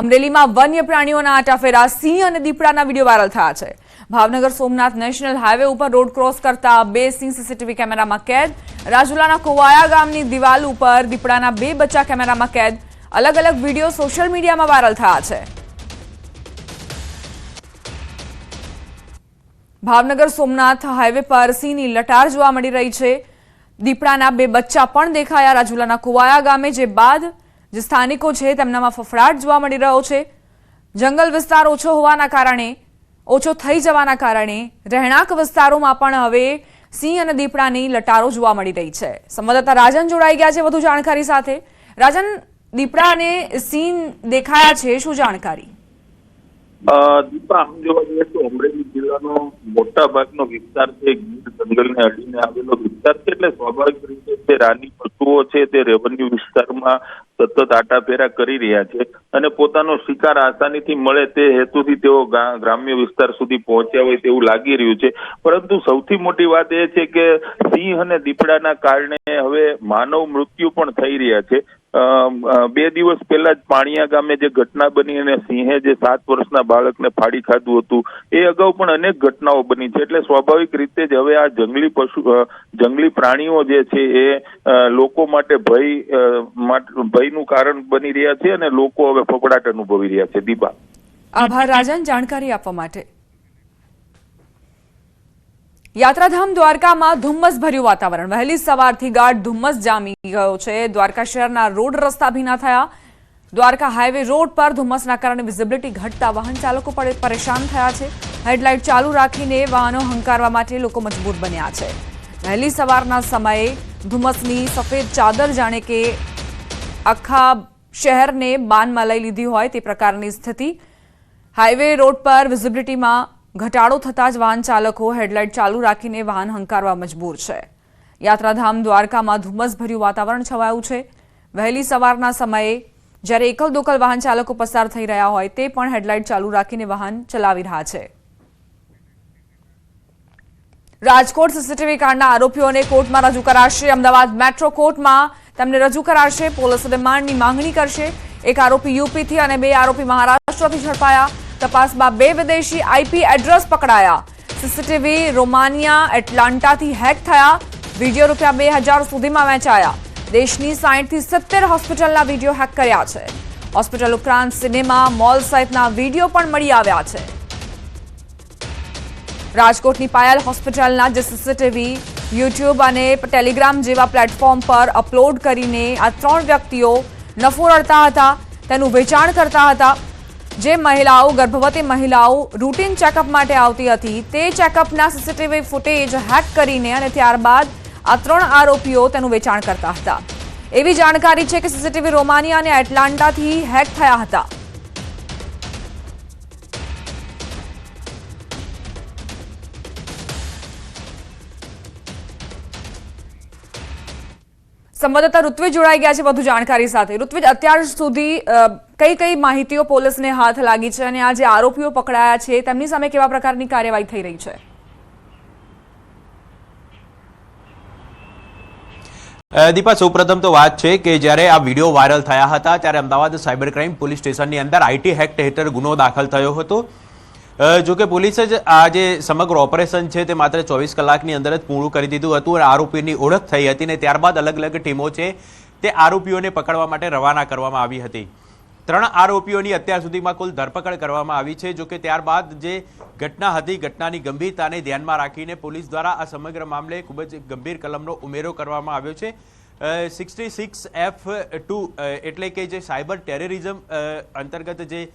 અમરેલીમાં વન્ય પ્રાણીઓના આટાફેરા સિંહ અને દીપડાના વીડિયો વાયરલ થયા છે. ભાવનગર સોમનાથ નેશનલ હાઈવે ઉપર રોડ ક્રોસ કરતા બે સિંહ સીસીટીવી કેમેરામાં કેદ. રાજુલાના કોવાયા ગામની દિવાલ ઉપર દીપડાના બે બચ્ચા કેમેરામાં કેદ. અલગ અલગ વીડિયો સોશિયલ મીડિયામાં વાયરલ થયા છે. ભાવનગર સોમનાથ હાઈવે પર સિંહની લટાર જોવા મળી રહી છે. દીપડાના બે બચ્ચા પણ દેખાયા. રાજુલાના કુવાયા ગામે જે બાદ જે સ્થાનિકો છે તેમનામાં ફફડાટ જોવા મળી રહ્યો છે. જંગલ વિસ્તાર ઓછો હોવાના કારણે, ઓછો થઈ જવાના કારણે રહેણાંક વિસ્તારોમાં પણ હવે સિંહ અને દીપડાની લટારો જોવા મળી રહી છે. સંવાદદાતા રાજન જોડાઈ ગયા છે વધુ જાણકારી સાથે. રાજન, દીપડા અને સિંહ દેખાયા છે, શું જાણકારી? દીપા આમ જોવા જઈએ તો અમરેલી જિલ્લાનો મોટા ભાગનો વિસ્તાર છે, ગીર જંગલને અડીને આવેલો વિસ્તાર છે, એટલે સ્વાભાવિક રીતે જે રાની પશુઓ છે, તે રેવન્યુ વિસ્તારમાં સતત આટાફેરા કરી રહ્યા છે અને પોતાનો શિકાર આસાનીથી મળે તે હેતુથી તેઓ ગ્રામ્ય વિસ્તાર સુધી પહોંચ્યા હોય તેવું લાગી રહ્યું છે. પરંતુ સૌથી મોટી વાત એ છે કે સિંહ અને દીપડાના કારણે હવે માનવ મૃત્યુ પણ થઈ રહ્યા છે. બે દિવસ પહેલા જ પાણીયા ગામે જે ઘટના બની અને સિંહે જે સાત વર્ષના બાળકને ફાડી ખાધું હતું, એ અગાઉ પણ અનેક ઘટનાઓ બની છે. એટલે સ્વાભાવિક રીતે જ હવે આ જંગલી પશુ જંગલી પ્રાણીઓ જે છે એ લોકો માટે ભય માટ- ભયનું કારણ બની રહ્યા છે અને લોકો હવે ફફડાટ અનુભવી રહ્યા છે. દીપા. આભાર રાજન, જાણકારી આપવા માટે. યાત્રાધામ દ્વારકામાં ધુમ્મસ ભર્યું વાતાવરણ. વહેલી સવારથી ગાઢ ધુમ્મસ જામી ગયો છે. દ્વારકા શહેરના રોડ રસ્તા ભીના થયા. દ્વારકા હાઈવે રોડ પર ધુમ્મસના કારણે વિઝિબિલિટી ઘટતા વાહન ચાલકો પરે- પરેશાન થયા છે. હેડલાઇટ ચાલુ રાખીને વાહનો હંકારવા માટે લોકો મજબૂર બન્યા છે. વહેલી સવારના સમયે ધુમ્મસની સફેદ ચાદર જાણે કે આખા શહેરને બાનમાં લઈ લીધી હોય તે પ્રકારની સ્થિતિ. હાઈવે રોડ પર વિઝિબિલિટીમાં ઘટાડો થતાં જ વાહન ચાલકો હેડલાઇટ ચાલુ રાખીને વાહન હંકારવા મજબૂર છે. યાત્રાધામ દ્વારકામાં ધુમ્મસભર્યું વાતાવરણ છવાયું છે. વહેલી સવારના સમયે જ્યારે એકલ દોકલ વાહન ચાલકો પસાર થઈ રહ્યા હોય તે પણ હેડલાઇટ ચાલુ રાખીને વાહન ચલાવી રહ્યા છે. રાજકોટ સીસીટીવી કાંડના આરોપીઓને કોર્ટમાં રજૂ કરાશે. અમદાવાદ મેટ્રો કોર્ટમાં તેમને રજૂ કરાશે, પોલીસ રિમાન્ડની માંગણી કરશે. એક આરોપી યુપીથી અને બે આરોપી મહારાષ્ટ્રથી ઝડપાયા. તપાસમાં બે વિદેશી આઈપી એડ્રેસ પકડાયા. સીસીટીવી રોમાનિયા એટલાન્ટાથી હેક થયા. વીડિયો રૂપિયા બે હજાર સુધીમાં વેચાયા. દેશની સાહીઠથી સિત્તેર હોસ્પિટલના વીડિયો હેક કર્યા છે. હોસ્પિટલ ઉપરાંત સિનેમા, મોલ સહિતના વીડિયો પણ મળી આવ્યા છે. રાજકોટની પાયલ હોસ્પિટલના જે સીસીટીવી યુટ્યુબ અને ટેલિગ્રામ જેવા પ્લેટફોર્મ પર અપલોડ કરીને આ ત્રણ વ્યક્તિઓ નફો રડતા હતા, તેનું વેચાણ કરતા હતા. જે મહિલાઓ, ગર્ભવતી મહિલાઓ રૂટીન ચેકઅપ માટે આવતી હતી, તે ચેકઅપના સીસીટીવી ફૂટેજ હેક કરીને અને ત્યારબાદ આ ત્રણ આરોપીઓ તેનું વેચાણ કરતા હતા. એવી જાણકારી છે કે સીસીટીવી રોમાનિયા અને એટલાન્ટાથી હેક થયા હતા. સંવાદદાતા ઋત્વિજ જોડાઈ ગયા છે વધુ જાણકારી સાથે. ઋત્વિજ, અત્યાર સુધી કઈ કઈ માહિતીઓ પોલીસને હાથ લાગી છે અને આ જે આરોપીઓ પકડાયા છે, તેમની સામે કેવા પ્રકારની કાર્યવાહી થઈ રહી છે? દીપા, સૌપ્રથમ તો વાત છે કે જ્યારે આ વીડિયો વાયરલ થયા હતા, ત્યારે અમદાવાદ સાયબર ક્રાઇમ પોલીસ સ્ટેશનની અંદર આઈટી હેક્ટ હેઠળ ગુનો દાખલ થયો હતો. અ, જો પોલીસે જ આ જે સમગ્ર ઓપરેશન છે તે માત્ર ચોવીસ કલાકની અંદર જ પૂરું કરી દીધું હતું અને આરોપીની ઓળખ થઈ હતી ને ત્યારબાદ અલગ અલગ ટીમો છે તે આરોપીઓને પકડવા માટે રવાના કરવામાં આવી હતી. ત્રણ આરોપીઓની અત્યાર સુધીમાં કુલ ધરપકડ કરવામાં આવી છે જોકે ત્યારબાદ જે ઘટના હતી ઘટનાની ગંભીરતાને ધ્યાનમાં રાખીને પોલીસ દ્વારા આ સમગ્ર મામલે ખૂબ જ ગંભીર કલમનો ઉમેરો કરવામાં આવ્યો છે. સિક્સટી સિક્સ એફ ટુ એટલે કે જે સાયબર ટેરરિઝમ અંતર્ગત જે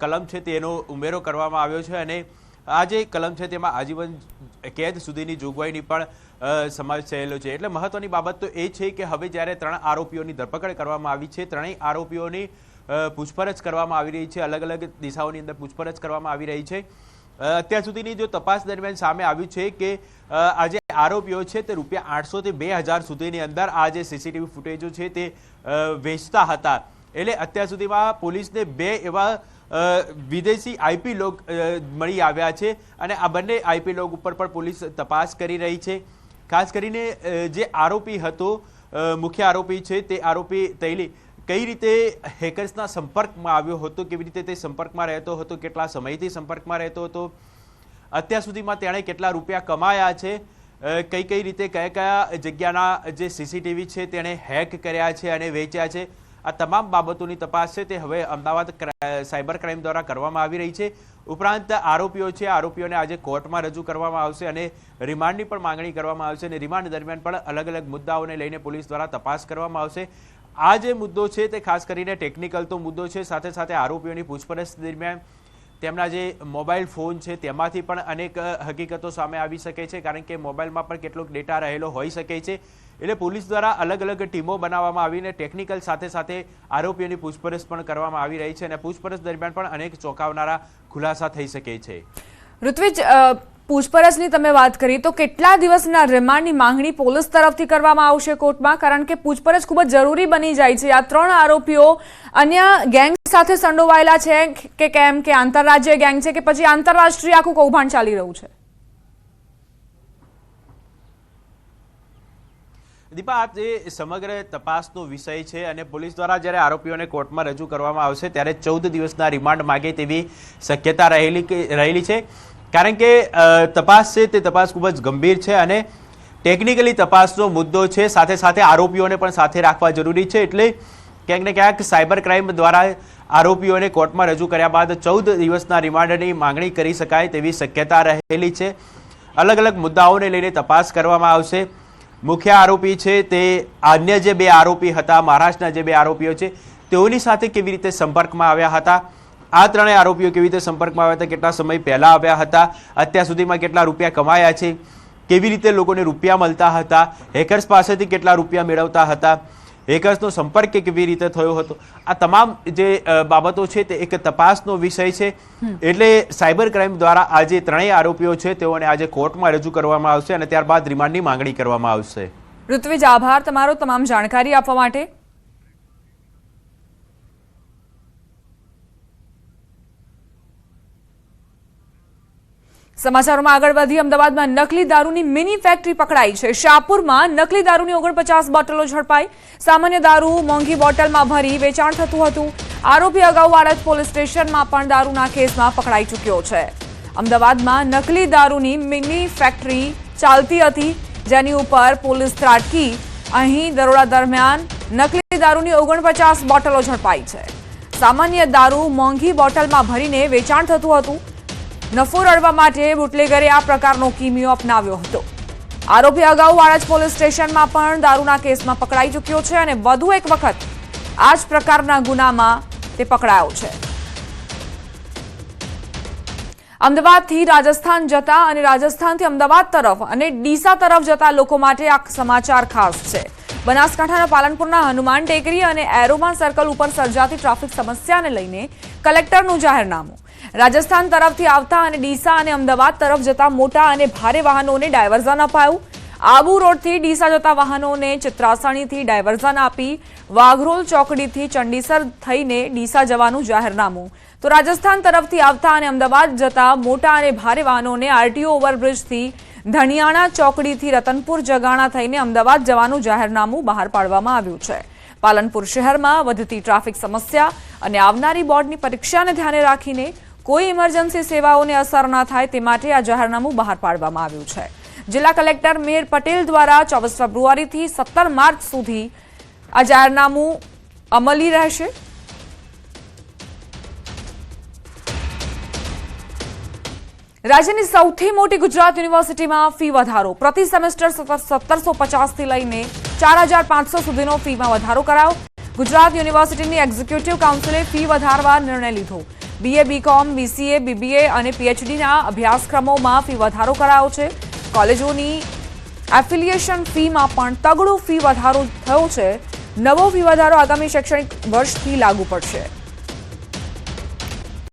કલમ છે તેનો ઉમેરો કરવામાં આવ્યો છે અને આ જે કલમ છે તેમાં આજીવન કેદ સુધીની જોગવાઈની પણ સમાવેશ થયેલો છે. એટલે મહત્વની બાબત તો એ છે કે હવે જ્યારે ત્રણ આરોપીઓની ધરપકડ કરવામાં આવી છે ત્રણેય આરોપીઓની પૂછપરછ કરવામાં આવી રહી છે અલગ અલગ દિશાઓની અંદર પૂછપરછ કરવામાં આવી રહી છે. અત્યાર સુધીની જો તપાસ દરમિયાન સામે આવ્યું છે કે અ, આ જે આરોપીઓ છે તે રૂપિયા આઠસો થી બે હજાર સુધીની અંદર આ જે સીસીટીવી ફૂટેજો છે તે વેચતા હતા. એટલે અત્યાર સુધીમાં પોલીસને બે એવા વિદેશી આઈપી લોગ મળી આવ્યા છે અને આ બંને આઈપી લોગ ઉપર પણ પોલીસ તપાસ કરી રહી છે. ખાસ કરીને જે આરોપી હતો મુખ્ય આરોપી છે તે આરોપી તૈલી, કઈ રીતે હેકર્સના સંપર્કમાં આવ્યો હતો, કેવી રીતે તે સંપર્કમાં રહેતો હતો, કેટલા સમયથી સંપર્કમાં રહેતો હતો, અત્યાર સુધીમાં તેણે કેટલા રૂપિયા કમાયા છે કઈ કઈ રીતે કયા કયા જગ્યાના જે સીસીટીવી છે તેણે હેક કર્યા છે અને વેચ્યા છે, આ તમામ બાબતોની તપાસ છે તે હવે અમદાવાદ સાયબર ક્રાઇમ દ્વારા કરવામાં આવી રહી છે. ઉપરાંત આરોપીઓ છે, આરોપીઓને આજે કોર્ટમાં રજૂ કરવામાં આવશે અને રિમાન્ડની પણ માંગણી કરવામાં આવશે અને રિમાન્ડ દરમિયાન પણ અલગ અલગ મુદ્દાઓને લઈને પોલીસ દ્વારા તપાસ કરવામાં આવશે. આ જે મુદ્દો છે તે ખાસ કરીને ટેકનિકલ તો મુદ્દો છે, સાથે સાથે આરોપીઓની પૂછપરછ દરમિયાન તેમના જે મોબાઈલ ફોન છે, તેમાંથી પણ અનેક હકીકતો સામે આવી શકે છે, કારણ કે મોબાઈલમાં પણ કેટલોક ડેટા રહેલો હોઈ શકે છે. એટલે પોલીસ દ્વારા અલગ અલગ ટીમો બનાવવામાં આવીને ટેકનિકલ સાથે સાથે આરોપીઓની પૂછપરછ પણ કરવામાં આવી રહી છે અને પૂછપરછ દરમિયાન પણ અનેક ચોંકાવનારા ખુલાસા થઈ શકે છે. ઋત્વિજ પૂછપરછની તમે વાત કરી, તો કેટલા દિવસના રિમાન્ડની માંગણી પોલીસ તરફથી કરવામાં આવશે કોર્ટમાં? કારણ કે પૂછપરછ ખૂબ જ જરૂરી બની જાય છે. આ ત્રણ આરોપીઓ અન્ય ગેંગ સાથે સંડોવાયેલા છે કે કેમ કે આંતરરાજ્ય ગેંગ છે કે પછી આંતરરાષ્ટ્રીય આખું કૌભાંડ ચાલી રહ્યું છે? દીપા, આ જે સમગ્ર તપાસનો વિષય છે અને પોલીસ દ્વારા જ્યારે આરોપીઓને કોર્ટમાં રજૂ કરવામાં આવશે, ત્યારે ચૌદ દિવસના રિમાન્ડ માગે તેવી શક્યતા રહેલી રહેલી છે. કારણ કે તપાસ છે, તે તપાસ ખૂબ જ ગંભીર છે અને ટેકનિકલી તપાસનો મુદ્દો છે. સાથે સાથે આરોપીઓને પણ સાથે રાખવા જરૂરી છે. એટલે ક્યાંક ને ક્યાંક સાયબર ક્રાઇમ દ્વારા આરોપીઓને કોર્ટમાં રજૂ કર્યા બાદ ચૌદ દિવસના રિમાન્ડની માંગણી કરી શકાય તેવી શક્યતા રહેલી છે. અલગ અલગ મુદ્દાઓને લઈને તપાસ કરવામાં આવશે. મુખ્ય આરોપી છે તે અન્ય જે બે આરોપી હતા, મહારાષ્ટ્રના જે બે આરોપીઓ છે, તેઓની સાથે કેવી રીતે સંપર્કમાં આવ્યા હતા? આ ત્રણેય આરોપીઓ કેવી રીતે સંપર્કમાં આવ્યા હતા? કેટલા સમય પહેલાં આવ્યા હતા? અત્યાર સુધીમાં કેટલા રૂપિયા કમાયા છે? કેવી રીતે લોકોને રૂપિયા મળતા હતા? હેકર્સ પાસેથી કેટલા રૂપિયા મેળવતા હતા? હેકર્સનો સંપર્ક કેવી રીતે થયો હતો. આ તમામ જે બાબતો છે તે એક તપાસનો વિષય છે. એટલે સાયબર ક્રાઇમ દ્વારા આ જે ત્રણેય આરોપીઓ છે તેઓને આજે કોર્ટમાં રજૂ કરવામાં આવશે અને ત્યારબાદ રિમાન્ડની માંગણી કરવામાં આવશે. ઋત્વિજ આભાર તમારો તમામ જાણકારી આપવા માટે. સમાચારોમાં આગળ વધી અમદાવાદમાં નકલી દારૂની મિની ફેક્ટરી પકડાઈ છે. શાહપુરમાં નકલી દારૂની ઓગણપચાસ બોટલો ઝડપાઈ. સામાન્ય દારૂ મોંઘી બોટલમાં ભરી વેચાણ થતું હતું. આરોપી અગાઉ આડત પોલીસ સ્ટેશનમાં પણ દારૂના કેસમાં પકડાઈ ચૂક્યો છે. અમદાવાદમાં નકલી દારૂની મિની ફેક્ટરી ચાલતી હતી. જેની ઉપર પોલીસ ત્રાટકી. અહીં દરોડા દરમિયાન નકલી દારૂની ઓગણપચાસ બોટલો ઝડપાઈ છે. સામાન્ય દારૂ મોંઘી બોટલમાં ભરીને વેચાણ થતું હતું. નફો રળવા માટે બુટલેગરે આ પ્રકારનો કિમિયો અપનાવ્યો હતો. આરોપી અગાઉ વાડજ પોલીસ સ્ટેશનમાં પણ દારૂના કેસમાં પકડાઈ ચૂક્યો છે અને વધુ એક વખત આ જ પ્રકારના ગુનામાં તે પકડાયો છે. અમદાવાદથી રાજસ્થાન જતા અને રાજસ્થાનથી અમદાવાદ તરફ અને ડીસા તરફ જતા લોકો માટે આ સમાચાર ખાસ છે. બનાસકાંઠાના પાલનપુરના હનુમાન ટેકરી અને એરોમા સર્કલ ઉપર સર્જાતી ટ્રાફિક સમસ્યાને લઈને કલેક્ટરનું જાહેરનામું. રાજસ્થાન તરફથી આવતા અને ડીસા અને અમદાવાદ તરફ જતા મોટા અને ભારે વાહનોને ડાયવર્ઝન અપાયું. આબુ રોડથી ડીસા જતા વાહનોને ચિત્રાસણીથી ડાયવર્ઝન આપી, વાઘરોલ ચોકડીથી ચંડીસર થઈને ડીસા જવાનું જાહેરનામું. તો રાજસ્થાન તરફથી આવતા અને અમદાવાદ જતા મોટા અને ભારે વાહનોને આરટીઓ ઓવરબ્રિજથી ધણિયાણા ચોકડીથી રતનપુર જગાણા થઈને અમદાવાદ જવાનું જાહેરનામું બહાર પાડવામાં આવ્યું છે. પાલનપુર શહેરમાં વધતી ટ્રાફિક સમસ્યા અને આવનારી બોર્ડની પરીક્ષાને ધ્યાને રાખીને કોઈ ઇમરજન્સી સેવાઓને અસર ન થાય તે માટે આ જાહેરનામું બહાર પાડવામાં આવ્યું છે. જિલ્લા કલેક્ટર મેયર પટેલ દ્વારા ચોવીસ ફેબ્રુઆરીથી સત્તર માર્ચ સુધી આ જાહેરનામું અમલી રહેશે. રાજ્યની સૌથી મોટી ગુજરાત યુનિવર્સિટીમાં ફી વધારો. પ્રતિ સેમેસ્ટર સત્તરસો પચાસથી લઈને ચાર હજાર પાંચસો સુધીનો ફીમાં વધારો કરાયો. ગુજરાત યુનિવર્સિટીની એક્ઝિક્યુટિવ કાઉન્સિલે ફી વધારવા નિર્ણય લીધો. બીએ બીકોમ બીસીએ બીબીએ અને પીએચડીના અભ્યાસક્રમોમાં ફી વધારો કરાયો છે. કોલેજોની એફિલિએશન ફીમાં પણ તગડો ફી વધારો થયો છે. નવો ફી વધારો આગામી શૈક્ષણિક વર્ષથી લાગુ પડશે.